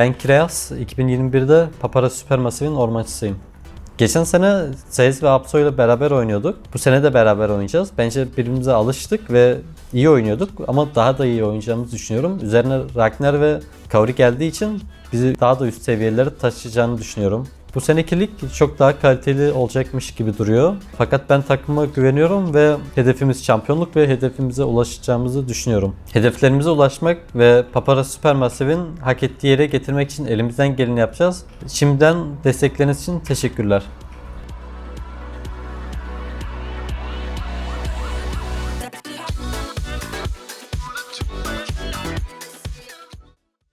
Ben Kireas, 2021'de Papara Supermassive'in ormancısıyım. Geçen sene Seyz ve Apso ile beraber oynuyorduk. Bu sene de beraber oynayacağız. Bence birbirimize alıştık ve iyi oynuyorduk ama daha da iyi oynayacağımızı düşünüyorum. Üzerine Ragnar ve Kaori geldiği için bizi daha da üst seviyelere taşıyacağını düşünüyorum. Bu seneki lig çok daha kaliteli olacakmış gibi duruyor. Fakat ben takıma güveniyorum ve hedefimiz şampiyonluk ve hedefimize ulaşacağımızı düşünüyorum. Hedeflerimize ulaşmak ve Papara Supermassive'in hak ettiği yere getirmek için elimizden geleni yapacağız. Şimdiden destekleriniz için teşekkürler.